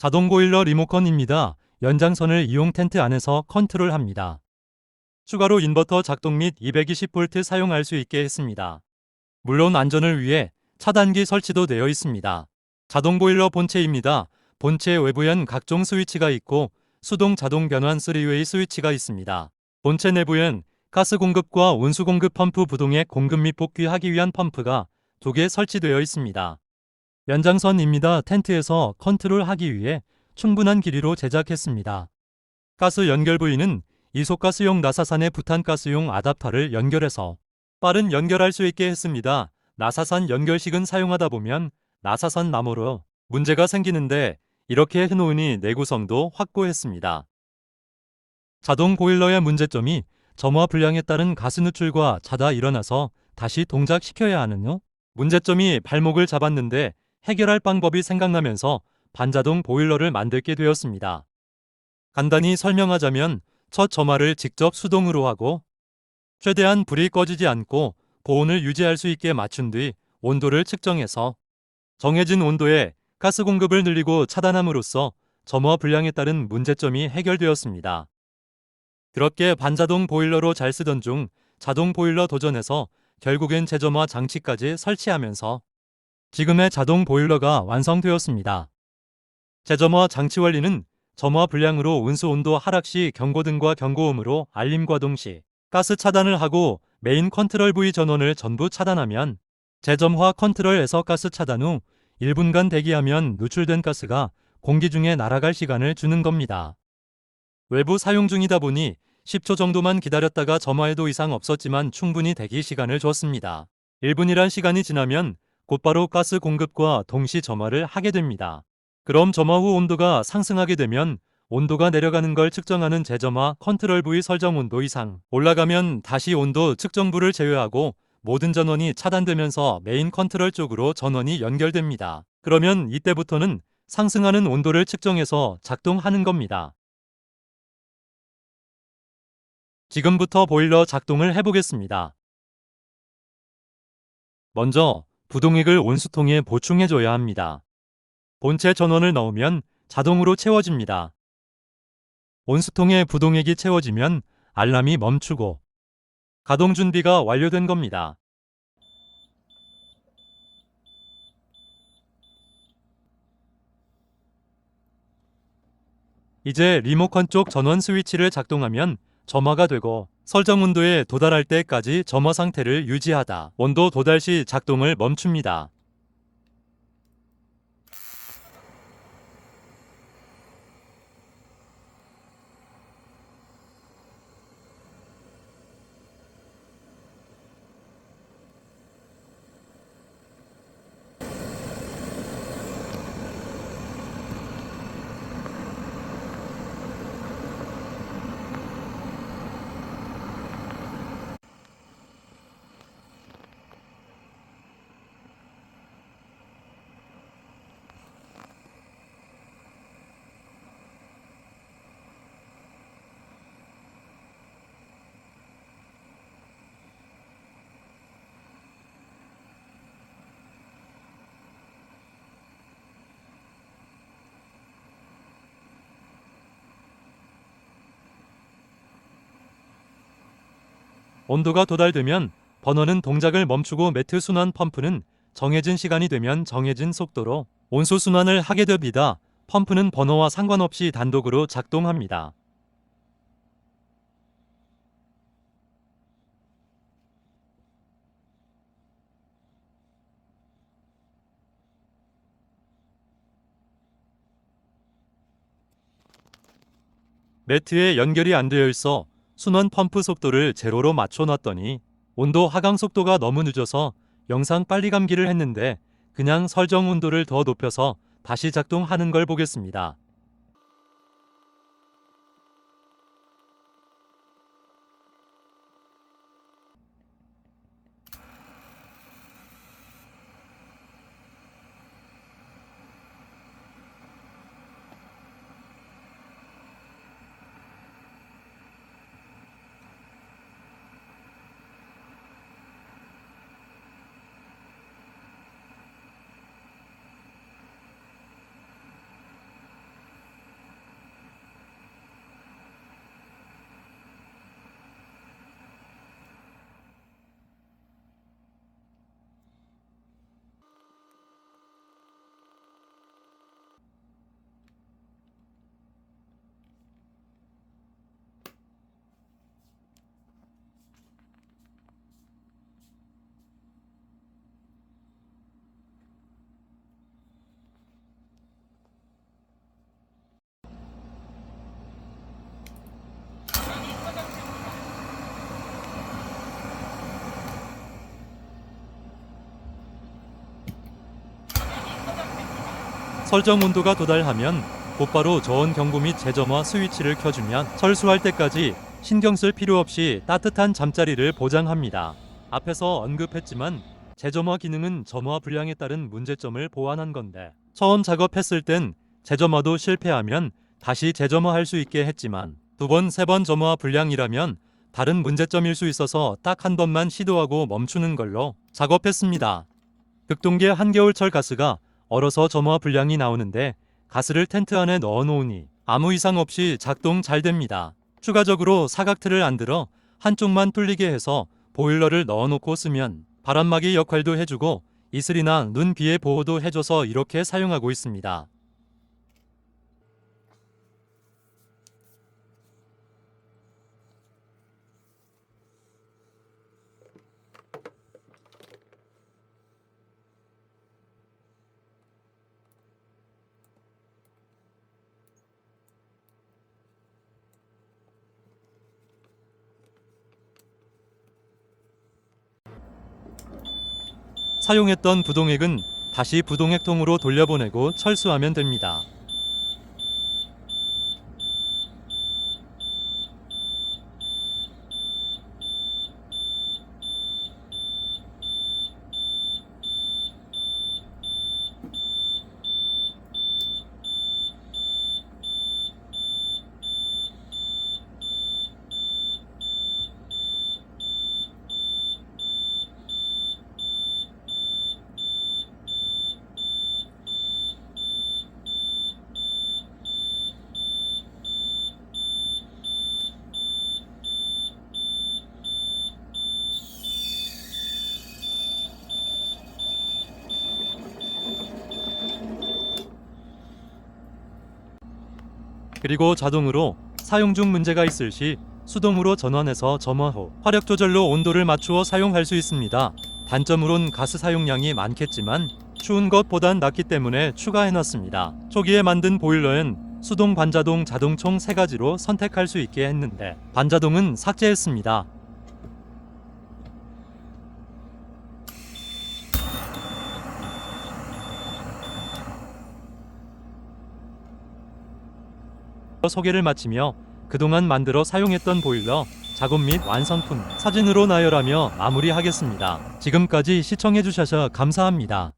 자동 보일러 리모컨입니다. 연장선을 이용 텐트 안에서 컨트롤합니다. 추가로 인버터 작동 및 220V 사용할 수 있게 했습니다. 물론 안전을 위해 차단기 설치도 되어 있습니다. 자동 보일러 본체입니다. 본체 외부엔 각종 스위치가 있고 수동 자동 변환 3웨이 스위치가 있습니다. 본체 내부엔 가스 공급과 온수 공급 펌프 부동의 공급 및 복귀하기 위한 펌프가 두 개 설치되어 있습니다. 연장선입니다. 텐트에서 컨트롤하기 위해 충분한 길이로 제작했습니다. 가스 연결 부위는 이소가스용 나사산의 부탄가스용 아답터를 연결해서 빠른 연결할 수 있게 했습니다. 나사산 연결식은 사용하다 보면 나사산 나무로 문제가 생기는데 이렇게 해놓으니 내구성도 확보했습니다. 자동 보일러의 문제점이 점화 불량에 따른 가스 누출과 자다 일어나서 다시 동작시켜야 하는요? 문제점이 발목을 잡았는데 해결할 방법이 생각나면서 반자동 보일러를 만들게 되었습니다. 간단히 설명하자면 첫 점화를 직접 수동으로 하고 최대한 불이 꺼지지 않고 고온을 유지할 수 있게 맞춘 뒤 온도를 측정해서 정해진 온도에 가스 공급을 늘리고 차단함으로써 점화 불량에 따른 문제점이 해결되었습니다. 그렇게 반자동 보일러로 잘 쓰던 중 자동 보일러 도전해서 결국엔 재점화 장치까지 설치하면서 지금의 자동 보일러가 완성되었습니다. 재점화 장치 원리는 점화 불량으로 온수 온도 하락 시 경고등과 경고음으로 알림과 동시 가스 차단을 하고 메인 컨트롤 부위 전원을 전부 차단하면 재점화 컨트롤에서 가스 차단 후 1분간 대기하면 누출된 가스가 공기 중에 날아갈 시간을 주는 겁니다. 외부 사용 중이다 보니 10초 정도만 기다렸다가 점화해도 이상 없었지만 충분히 대기 시간을 줬습니다. 1분이란 시간이 지나면 곧바로 가스 공급과 동시 점화를 하게 됩니다. 그럼 점화 후 온도가 상승하게 되면 온도가 내려가는 걸 측정하는 재점화 컨트롤 부위 설정 온도 이상 올라가면 다시 온도 측정부를 제외하고 모든 전원이 차단되면서 메인 컨트롤 쪽으로 전원이 연결됩니다. 그러면 이때부터는 상승하는 온도를 측정해서 작동하는 겁니다. 지금부터 보일러 작동을 해보겠습니다. 먼저 부동액을 온수통에 보충해줘야 합니다. 본체 전원을 넣으면 자동으로 채워집니다. 온수통에 부동액이 채워지면 알람이 멈추고 가동 준비가 완료된 겁니다. 이제 리모컨 쪽 전원 스위치를 작동하면 점화가 되고 설정 온도에 도달할 때까지 점화 상태를 유지하다 온도 도달 시 작동을 멈춥니다. 온도가 도달되면 버너는 동작을 멈추고 매트 순환 펌프는 정해진 시간이 되면 정해진 속도로 온수 순환을 하게 됩니다. 펌프는 번호와 상관없이 단독으로 작동합니다. 매트에 연결이 안 되어 있어 순원 펌프 속도를 제로로 맞춰놨더니 온도 하강 속도가 너무 늦어서 영상 빨리 감기를 했는데 그냥 설정 온도를 더 높여서 다시 작동하는 걸 보겠습니다. 설정 온도가 도달하면 곧바로 저온 경고 및 제점화 스위치를 켜주면 철수할 때까지 신경 쓸 필요 없이 따뜻한 잠자리를 보장합니다. 앞에서 언급했지만 재점화 기능은 점화 불량에 따른 문제점을 보완한 건데 처음 작업했을 땐 재점화도 실패하면 다시 재점화할 수 있게 했지만 두 번, 세 번 점화 불량이라면 다른 문제점일 수 있어서 딱 한 번만 시도하고 멈추는 걸로 작업했습니다. 극동계 한겨울철 가스가 얼어서 점화 불량이 나오는데 가스를 텐트 안에 넣어 놓으니 아무 이상 없이 작동 잘 됩니다. 추가적으로 사각틀을 안 들어 한쪽만 뚫리게 해서 보일러를 넣어 놓고 쓰면 바람막이 역할도 해주고 이슬이나 눈 비의 보호도 해줘서 이렇게 사용하고 있습니다. 사용했던 부동액은 다시 부동액통으로 돌려보내고 철수하면 됩니다. 그리고 자동으로 사용 중 문제가 있을 시 수동으로 전환해서 점화 후 화력 조절로 온도를 맞추어 사용할 수 있습니다. 단점으론 가스 사용량이 많겠지만 추운 것보단 낫기 때문에 추가해놨습니다. 초기에 만든 보일러엔 수동 반자동 자동 총세 가지로 선택할 수 있게 했는데 반자동은 삭제했습니다. 소개를 마치며 그동안 만들어 사용했던 보일러 작업 및 완성품 사진으로 나열하며 마무리하겠습니다. 지금까지 시청해주셔서 감사합니다.